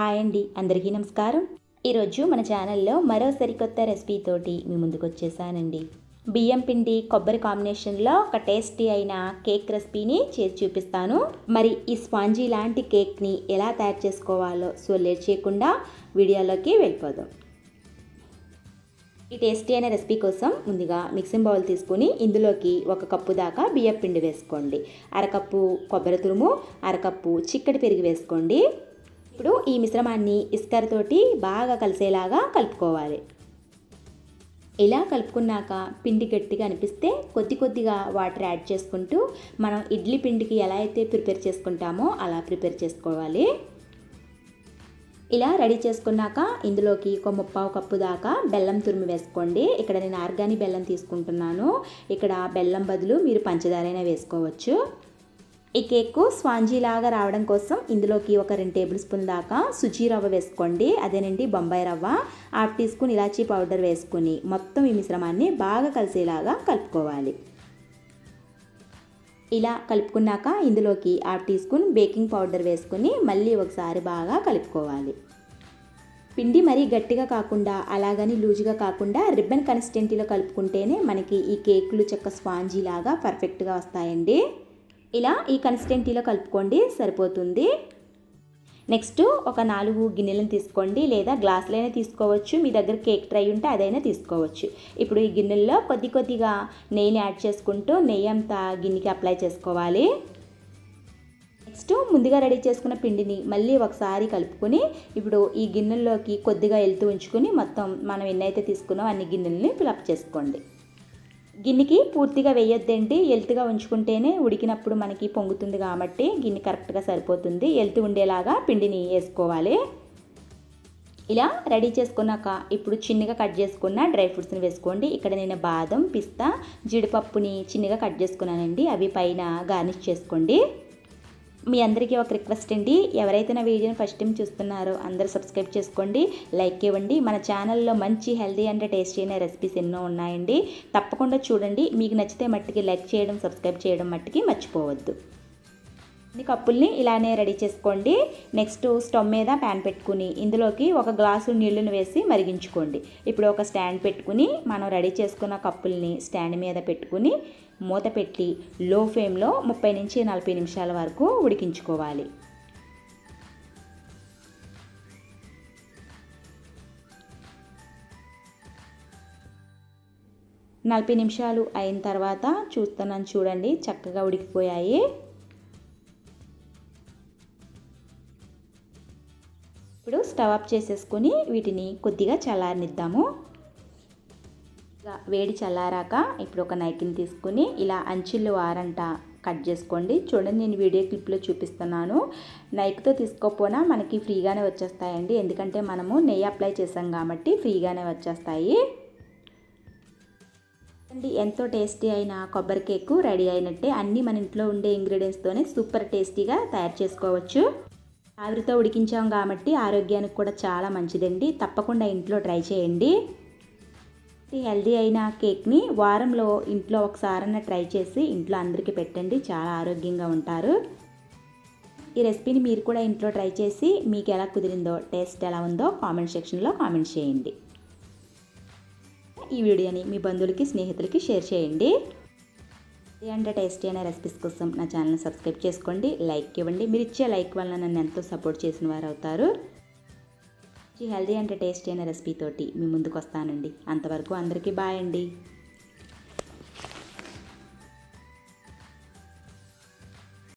Hi అండి అందరికీ నమస్కారం. ఈరోజు మన ఛానల్లో మరో సరికొత్త రెసిపీతోటి మీ ముందుకు వచ్చేసానండి. బియ్యం పిండి కొబ్బరి కాంబినేషన్లో ఒక టేస్టీ అయిన కేక్ రెసిపీని చేసి చూపిస్తాను. మరి ఈ స్పాంజీ లాంటి కేక్ని ఎలా తయారు చేసుకోవాలో సో లేట్ చేయకుండా వీడియోలోకి వెళ్ళిపోదాం. ఈ టేస్టీ అయిన రెసిపీ కోసం ముందుగా మిక్సింగ్ బౌల్ తీసుకుని ఇందులోకి ఒక కప్పు దాకా బియ్యం పిండి వేసుకోండి. అరకప్పు కొబ్బరి తురుము అరకప్పు చిక్కటి పెరుగు వేసుకోండి. ఇప్పుడు ఈ మిశ్రమాన్ని ఇస్కర్తోటి బాగా కలిసేలాగా కలుపుకోవాలి. ఇలా కలుపుకున్నాక పిండి గట్టిగా అనిపిస్తే కొద్ది కొద్దిగా వాటర్ యాడ్ చేసుకుంటూ మనం ఇడ్లీ పిండికి ఎలా అయితే ప్రిపేర్ చేసుకుంటామో అలా ప్రిపేర్ చేసుకోవాలి. ఇలా రెడీ చేసుకున్నాక ఇందులోకి ఒక ముప్పావు కప్పు దాకా బెల్లం తురిమి వేసుకోండి. ఇక్కడ నేను ఆర్గానిక్ బెల్లం తీసుకుంటున్నాను. ఇక్కడ బెల్లం బదులు మీరు పంచదారైనా వేసుకోవచ్చు. ఈ కేక్ స్వాంజీ లాగా రావడం కోసం ఇందులోకి ఒక రెండు టేబుల్ స్పూన్ దాకా సుజీ రవ్వ వేసుకోండి. అదేనండి బొంబాయి రవ్వ. హాఫ్ టీ స్పూన్ ఇలాచీ పౌడర్ వేసుకుని మొత్తం ఈ మిశ్రమాన్ని బాగా కలిసేలాగా కలుపుకోవాలి. ఇలా కలుపుకున్నాక ఇందులోకి half teaspoon baking powder వేసుకుని మళ్ళీ ఒకసారి బాగా కలుపుకోవాలి. పిండి మరీ గట్టిగా కాకుండా అలాగని లూజుగా కాకుండా రిబ్బన్ కన్సిస్టెంటీలో కలుపుకుంటేనే మనకి ఈ కేకులు చెక్క స్పాంజీ లాగా పర్ఫెక్ట్గా వస్తాయండి. ఇలా ఈ కన్సిస్టెంటీలో కలుపుకోండి సరిపోతుంది. నెక్స్ట్ ఒక నాలుగు గిన్నెలను తీసుకోండి లేదా గ్లాసులైనా తీసుకోవచ్చు. మీ దగ్గర కేక్ ట్రై ఉంటే అదైనా తీసుకోవచ్చు. ఇప్పుడు ఈ గిన్నెల్లో కొద్ది కొద్దిగా నెయ్యిని యాడ్ చేసుకుంటూ నెయ్యి అంతా గిన్నెకి అప్లై చేసుకోవాలి. నెక్స్ట్ ముందుగా రెడీ చేసుకున్న పిండిని మళ్ళీ ఒకసారి కలుపుకొని ఇప్పుడు ఈ గిన్నెల్లోకి కొద్దిగా వెళ్తూ ఉంచుకొని మొత్తం మనం ఎన్నైతే తీసుకున్నామో అన్ని గిన్నెలని ఫిలప్ చేసుకోండి. గిన్నెకి పూర్తిగా వేయొద్దండి. ఎల్తుగా ఉంచుకుంటేనే ఉడికినప్పుడు మనకి పొంగుతుంది కాబట్టి గిన్నె కరెక్ట్గా సరిపోతుంది. ఎల్తు ఉండేలాగా పిండిని వేసుకోవాలి. ఇలా రెడీ చేసుకున్నాక ఇప్పుడు చిన్నగా కట్ చేసుకున్న డ్రై ఫ్రూట్స్ని వేసుకోండి. ఇక్కడ నేను బాదం పిస్తా జీడిపప్పుని చిన్నగా కట్ చేసుకున్నానండి. అవి పైన గార్నిష్ చేసుకోండి. మీ అందరికీ ఒక రిక్వెస్ట్ అండి. ఎవరైతే నా వీడియోని ఫస్ట్ టైం చూస్తున్నారో అందరూ సబ్స్క్రైబ్ చేసుకోండి. లైక్ ఇవ్వండి. మన ఛానల్లో మంచి హెల్దీ అండ్ టేస్టీ అయిన రెసిపీస్ ఎన్నో ఉన్నాయండి. తప్పకుండా చూడండి. మీకు నచ్చితే మట్టికి లైక్ చేయడం సబ్స్క్రైబ్ చేయడం మట్టికి మర్చిపోవద్దు. అన్ని కప్పుల్ని ఇలానే రెడీ చేసుకోండి. నెక్స్ట్ స్టవ్ మీద ప్యాన్ పెట్టుకుని ఇందులోకి ఒక గ్లాసు నీళ్ళను వేసి మరిగించుకోండి. ఇప్పుడు ఒక స్టాండ్ పెట్టుకుని మనం రెడీ చేసుకున్న కప్పుల్ని స్టాండ్ మీద పెట్టుకుని మూత పెట్టి లో ఫ్లేమ్లో ముప్పై నుంచి నలభై నిమిషాల వరకు ఉడికించుకోవాలి. నలభై నిమిషాలు అయిన తర్వాత చూస్తున్నాను చూడండి చక్కగా ఉడికిపోయాయి. ఇప్పుడు స్టవ్ ఆఫ్ చేసేసుకొని వీటిని కొద్దిగా చల్లారనిద్దాము. వేడి చల్లారాక ఇప్పుడు ఒక నైకిని తీసుకుని ఇలా అంచులు వారంట కట్ చేసుకోండి. చూడండి నేను వీడియో క్లిప్లో చూపిస్తున్నాను. నైక్తో తీసుకోకపోయినా మనకి ఫ్రీగానే వచ్చేస్తాయండి. ఎందుకంటే మనము నెయ్యి అప్లై చేసాం కాబట్టి ఫ్రీగానే వచ్చేస్తాయి. అండి ఎంతో టేస్టీ అయిన కొబ్బరి కేకు రెడీ అయినట్టే. అన్నీ మన ఇంట్లో ఉండే ఇంగ్రీడియంట్స్తోనే సూపర్ టేస్టీగా తయారు చేసుకోవచ్చు. ఆవిరితో ఉడికించాం కాబట్టి ఆరోగ్యానికి కూడా చాలా మంచిదండి. తప్పకుండా ఇంట్లో ట్రై చేయండి. హెల్దీ అయిన కేక్ని వారంలో ఇంట్లో ఒకసారన్న ట్రై చేసి ఇంట్లో అందరికీ పెట్టండి. చాలా ఆరోగ్యంగా ఉంటారు. ఈ రెసిపీని మీరు కూడా ఇంట్లో ట్రై చేసి మీకు ఎలా కుదిరిందో టేస్ట్ ఎలా ఉందో కామెంట్ సెక్షన్లో కామెంట్ చేయండి. ఈ వీడియోని మీ బంధువులకి స్నేహితులకి షేర్ చేయండి. అంటే టేస్టీ అయిన రెసిపీస్ కోసం నా ఛానల్ని సబ్స్క్రైబ్ చేసుకోండి లైక్ ఇవ్వండి. మీరు ఇచ్చే లైక్ వల్ల నన్ను ఎంతో సపోర్ట్ చేసిన వారు అవుతారు ఈ హెల్దీ అంటే టేస్టీ అయిన రెసిపీ తోటి మీ ముందుకు వస్తానండి. అంతవరకు అందరికీ బాయ్ అండి.